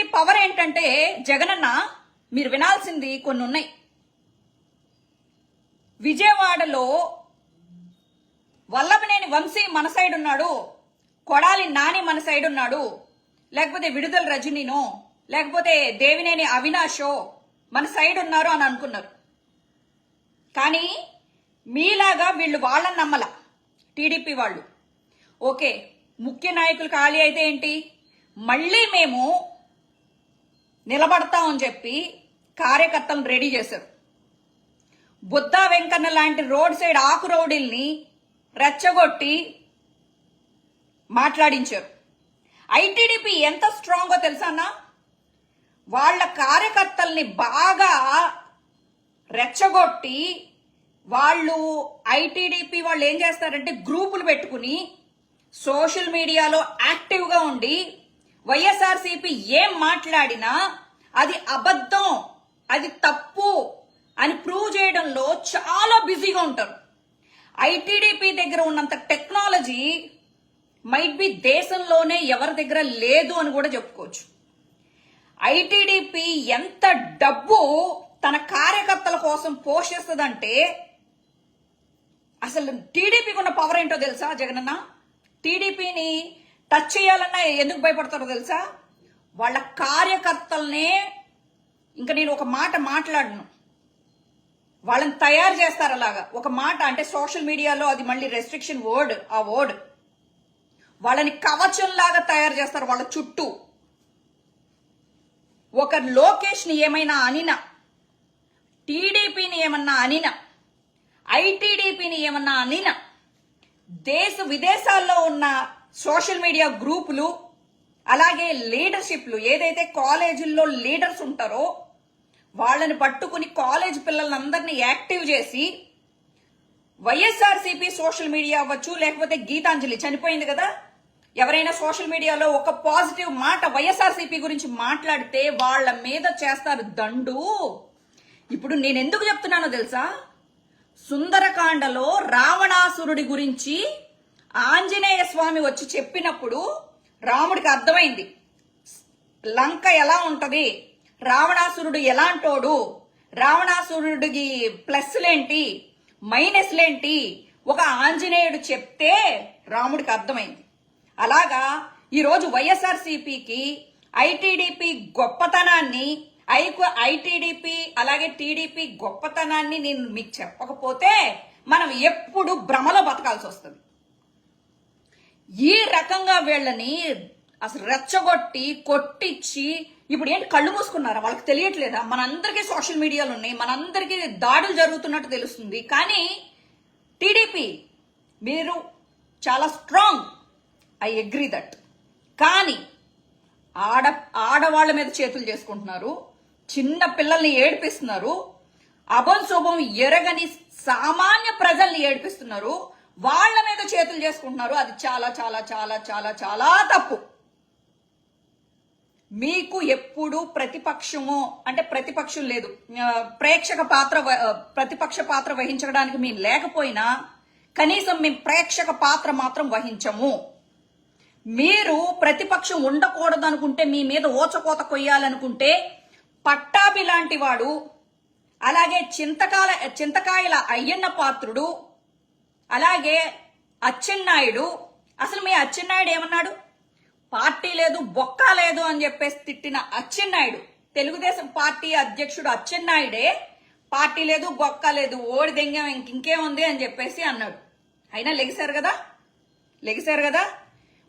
TDP power ఏంటంటే జగనన్న మీరు వినాల్సింది కొన్ని ఉన్నాయి విజయవాడలో వల్లభనేని వంశీ మన సైడ్ ఉన్నాడు కొడాలి నాని మన సైడ్ ఉన్నాడు లేకపోతే విడుదల రజనీను లేకపోతే దేవినేని అవినాషో మన సైడ్ ఉన్నారు అని అనుకున్నారు. కానీ మీలాగా వీళ్ళు వాళ్ళని నమ్మల టీడీపీ వాళ్ళు. ఓకే ముఖ్య నాయకులు ఖాళీ అయితే ఏంటి? మళ్ళీ మేము నిలబడతామని చెప్పి కార్యకర్తలను రెడీ చేశారు. బుద్ధా వెంకన్న లాంటి రోడ్ సైడ్ ఆకు రౌడీల్ని రెచ్చగొట్టి మాట్లాడించారు. ఐటీడీపీ ఎంత స్ట్రాంగో తెలుసా వాళ్ళ కార్యకర్తల్ని బాగా రెచ్చగొట్టి వాళ్ళు ఐటీడీపీ వాళ్ళు ఏం చేస్తారంటే గ్రూపులు పెట్టుకుని సోషల్ మీడియాలో యాక్టివ్గా ఉండి వైఎస్ఆర్సీపీ ఏం మాట్లాడినా అది అబద్ధం అది తప్పు అని ప్రూవ్ చేయడంలో చాలా బిజీగా ఉంటారు. ఐటీడీపీ దగ్గర ఉన్నంత టెక్నాలజీ మైట్ బి దేశంలోనే ఎవరి దగ్గర లేదు అని కూడా చెప్పుకోవచ్చు. ఐటీడీపీ ఎంత డబ్బు తన కార్యకర్తల కోసం పోషిస్తుందంటే అసలు టీడీపీకి ఉన్న పవర్ ఏంటో తెలుసా జగనన్న? టీడీపీని టచ్ చేయాలన్నా ఎందుకు భయపడతారో తెలుసా? వాళ్ళ కార్యకర్తలనే ఇంకా నేను ఒక మాట మాట్లాడను. వాళ్ళని తయారు చేస్తారు అలాగా. ఒక మాట అంటే సోషల్ మీడియాలో అది మళ్ళీ రెస్ట్రిక్షన్ వర్డ్ ఆ వర్డ్ వాళ్ళని కవచంలాగా తయారు చేస్తారు వాళ్ళ చుట్టూ. ఒక లోకేష్ని ఏమైనా అనినా టీడీపీని ఏమన్నా అనినా ఐటీడీపీని ఏమన్నా అనినా దేశ విదేశాల్లో ఉన్న సోషల్ మీడియా గ్రూపులు అలాగే లీడర్షిప్లు ఏదైతే కాలేజీల్లో లీడర్స్ ఉంటారో వాళ్ళని పట్టుకుని కాలేజ్ పిల్లలందరినీ యాక్టివ్ చేసి వైఎస్ఆర్సీపీ సోషల్ మీడియా అవ్వచ్చు లేకపోతే గీతాంజలి చనిపోయింది కదా? ఎవరైనా సోషల్ మీడియాలో ఒక పాజిటివ్ మాట వైఎస్ఆర్సీపీ గురించి మాట్లాడితే వాళ్ళ మీద చేస్తారు దండు. ఇప్పుడు నేను ఎందుకు చెప్తున్నానో తెలుసా? సుందరకాండలో రావణాసురుడి గురించి ఆంజనేయ స్వామి వచ్చి చెప్పినప్పుడు రాముడికి అర్థమైంది. లంక ఎలా ఉంటది? రావణాసురుడు ఎలాంటోడు? రావణాసురుడికి ప్లస్లేంటి? మైనస్లేంటి? ఒక ఆంజనేయుడు చెప్తే రాముడికి అర్థమైంది. అలాగా ఈరోజు వైఎస్ఆర్సీపీకి ఐటీడీపీ గొప్పతనాన్ని ఐకు ఐటీడీపీ అలాగే టీడీపీ గొప్పతనాన్ని నేను మీకు చెప్పకపోతే మనం ఎప్పుడు భ్రమలో బతకాల్సి వస్తుంది. ఈ రకంగా వీళ్ళని అసలు రెచ్చగొట్టి కొట్టించి ఇప్పుడు ఏంటి కళ్ళు మూసుకున్నారా? వాళ్ళకి తెలియట్లేదా? మనందరికీ సోషల్ మీడియాలు ఉన్నాయి మనందరికీ దాడులు జరుగుతున్నట్టు తెలుస్తుంది. కానీ టీడీపీ మీరు చాలా స్ట్రాంగ్ ఐ అగ్రి దట్ కానీ ఆడ ఆడవాళ్ళ మీద చేతులు చేసుకుంటున్నారు చిన్న పిల్లల్ని ఏడిపిస్తున్నారు అభం శుభం ఎరగని సామాన్య ప్రజల్ని ఏడిపిస్తున్నారు వాళ్ళ మీద చేతులు చేసుకుంటున్నారు. అది చాలా చాలా చాలా చాలా చాలా తప్పు. మీకు ఎప్పుడు ప్రతిపక్షము అంటే ప్రతిపక్షం లేదు. ప్రేక్షక పాత్ర ప్రతిపక్ష పాత్ర వహించడానికి మేము లేకపోయినా కనీసం మేము ప్రేక్షక పాత్ర మాత్రం వహించము. మీరు ప్రతిపక్షం ఉండకూడదు అనుకుంటే మీ మీద ఓచకోత కొయ్యాలనుకుంటే పట్టాభి లాంటి వాడు అలాగే చింతకాల చింతకాయల అయ్యన్న పాత్రుడు అలాగే అచ్చెన్నాయుడు అసలు మీ అచ్చెన్నాయుడు ఏమన్నాడు? పార్టీ లేదు బొక్క లేదు అని చెప్పేసి తిట్టిన అచ్చెన్నాయుడు. తెలుగుదేశం పార్టీ అధ్యక్షుడు అచ్చెన్నాయుడే పార్టీ లేదు బొక్క లేదు ఓడి దెంగం ఇంక ఇంకేముంది అని చెప్పేసి అన్నాడు. అయినా లెగిశారు కదా? లెగిశారు కదా?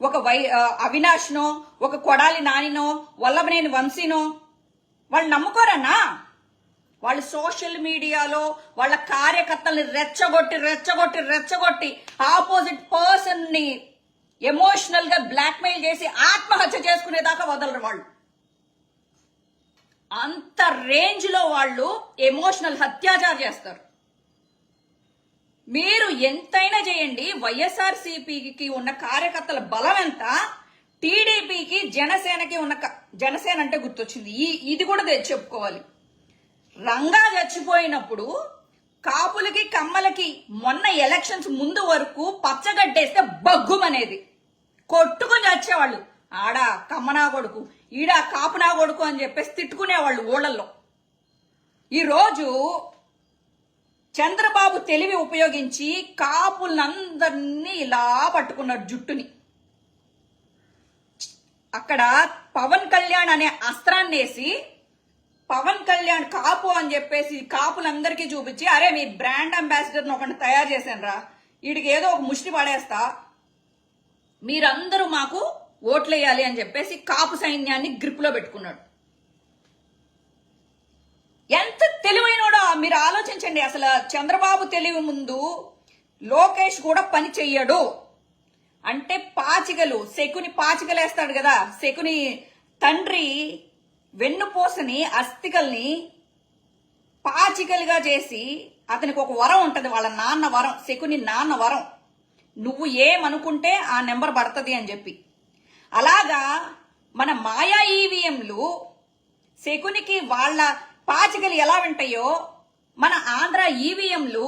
ఒక వై అవినాష్నో ఒక కొడాలి నానినో వల్లభనేని వంశీనో వాళ్ళు నమ్ముకోరన్నా? వాళ్ళు సోషల్ మీడియాలో వాళ్ళ కార్యకర్తల్ని రెచ్చగొట్టి రెచ్చగొట్టి రెచ్చగొట్టి ఆపోజిట్ పర్సన్ని ఎమోషనల్గా బ్లాక్మెయిల్ చేసి ఆత్మహత్య చేసుకునేదాకా వదలరు వాళ్ళు. అంత రేంజ్లో వాళ్ళు ఎమోషనల్ అత్యాచారం చేస్తారు. మీరు ఎంతైనా చేయండి వైఎస్ఆర్ సిపికి ఉన్న కార్యకర్తల బలం ఎంత టీడీపీకి జనసేనకి ఉన్న జనసేన అంటే గుర్తొచ్చింది. ఈ ఇది కూడా చెప్పుకోవాలి. రంగా చచ్చిపోయినప్పుడు కాపులకి కమ్మలకి మొన్న ఎలక్షన్స్ ముందు వరకు పచ్చగడ్డేస్తే బగ్గుమనేది. కొట్టుకుని వచ్చేవాళ్ళు ఆడ కమ్మనా కొడుకు ఈడ కాపునా కొడుకు అని చెప్పేసి తిట్టుకునేవాళ్ళు ఊళ్ళల్లో. ఈరోజు చంద్రబాబు తెలివి ఉపయోగించి కాపులందరినీ ఇలా పట్టుకున్నాడు జుట్టుని. అక్కడ పవన్ కళ్యాణ్ అనే అస్త్రాన్ని వేసి పవన్ కళ్యాణ్ కాపు అని చెప్పేసి కాపులందరికీ చూపించి అరే మీ బ్రాండ్ అంబాసిడర్ని ఒకటి తయారు చేశాను రా. వీడికి ఏదో ఒక ముష్టి పడేస్తా. మీరందరూ మాకు ఓట్లేయాలి అని చెప్పేసి కాపు సైన్యాన్ని గ్రిప్లో పెట్టుకున్నాడు. ఎంత తెలివైనడో? మీరు ఆలోచించండి అసలు చంద్రబాబు తెలివి ముందు లోకేష్ కూడా పని చెయ్యడు. అంటే పాచికలు శకుని పాచికలేస్తాడు కదా శకుని తండ్రి వెన్నుపూసని అస్థికల్ని పాచికలుగా చేసి అతనికి ఒక వరం ఉంటుంది వాళ్ళ నాన్న వరం శకుని నాన్న వరం. నువ్వు ఏమనుకుంటే ఆ నెంబర్ పడుతుంది అని చెప్పి. అలాగా మన మాయా ఈవీఎంలు శకునికి వాళ్ళ పాచికలు ఎలా వింటాయో మన ఆంధ్ర ఈవీఎంలు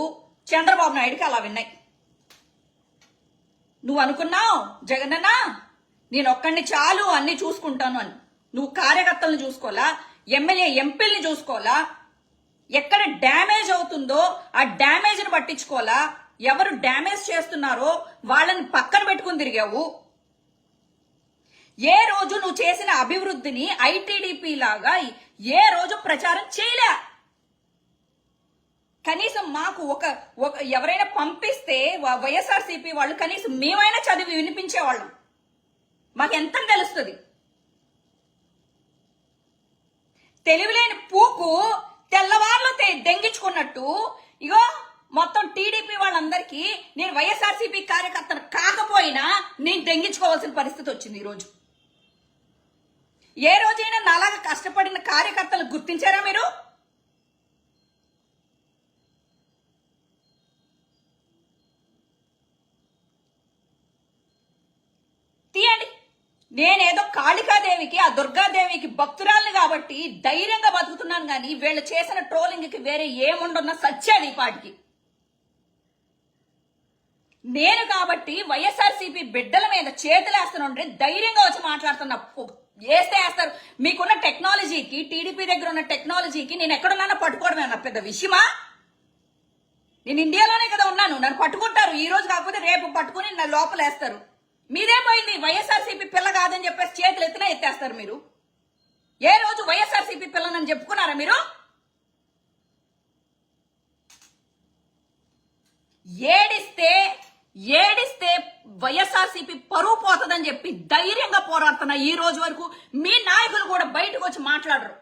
చంద్రబాబు నాయుడుకి అలా విన్నాయి. నువ్వు అనుకున్నావు జగనన్నా నేను ఒక్కడిని చాలు అన్ని చూసుకుంటాను అని. నువ్వు కార్యకర్తలను చూసుకోవాలా? ఎమ్మెల్యే ఎంపీల్ని చూసుకోవాలా? ఎక్కడ డ్యామేజ్ అవుతుందో ఆ డ్యామేజ్ని పట్టించుకోవాలా? ఎవరు డ్యామేజ్ చేస్తున్నారో వాళ్ళని పక్కన పెట్టుకుని తిరిగావు. ఏ రోజు నువ్వు చేసిన అభివృద్ధిని ఐటీడీపీ లాగా ఏ రోజు ప్రచారం చేయలే. కనీసం మాకు ఒక ఒక ఎవరైనా పంపిస్తే వైఎస్ఆర్సీపీ వాళ్ళు కనీసం మేమైనా చదివి వినిపించేవాళ్ళం. మాకు ఎంత తెలుస్తుంది? తెలివిలేని పూకు తెల్లవార్లు దెంగించుకున్నట్టు ఇగో మొత్తం టీడీపీ వాళ్ళందరికీ నేను వైఎస్ఆర్సీపీ కార్యకర్తను కాకపోయినా నేను దెంగించుకోవాల్సిన పరిస్థితి వచ్చింది ఈరోజు. ఏ రోజైనా నాలాగా కష్టపడిన కార్యకర్తలు గుర్తించారా మీరు? నేనేదో కాళికాదేవికి ఆ దుర్గాదేవికి భక్తురాల్ని కాబట్టి ధైర్యంగా బతుకుతున్నాను కానీ వీళ్ళు చేసిన ట్రోలింగ్కి వేరే ఏముండన్న సత్యాది ఈ పాటికి. నేను కాబట్టి వైఎస్ఆర్సీపీ బిడ్డల మీద చేతులేస్తానంటే ధైర్యంగా వచ్చి మాట్లాడుతున్నా. వేస్తే వేస్తారు. మీకున్న టెక్నాలజీకి టీడీపీ దగ్గర ఉన్న టెక్నాలజీకి నేను ఎక్కడున్నా పట్టుకోవడమే నా పెద్ద విషయమా? నేను ఇండియాలోనే కదా ఉన్నాను. నన్ను పట్టుకుంటారు. ఈ రోజు కాకపోతే రేపు పట్టుకుని నా లోపలేస్తారు. మీదేం పోయింది వైఎస్ఆర్సీపీ పిల్ల కాదని చెప్పేసి చేతులు ఎత్తినా ఎత్తేస్తారు మీరు? ఏ రోజు వైఎస్ఆర్సీపీ పిల్లనని చెప్పుకున్నారా మీరు? ఏడిస్తే ఏడిస్తే వైఎస్ఆర్సీపీ పరువు పోతుందని చెప్పి ధైర్యంగా పోరాడుతున్న ఈ రోజు వరకు మీ నాయకులు కూడా బయటకు వచ్చి మాట్లాడరు.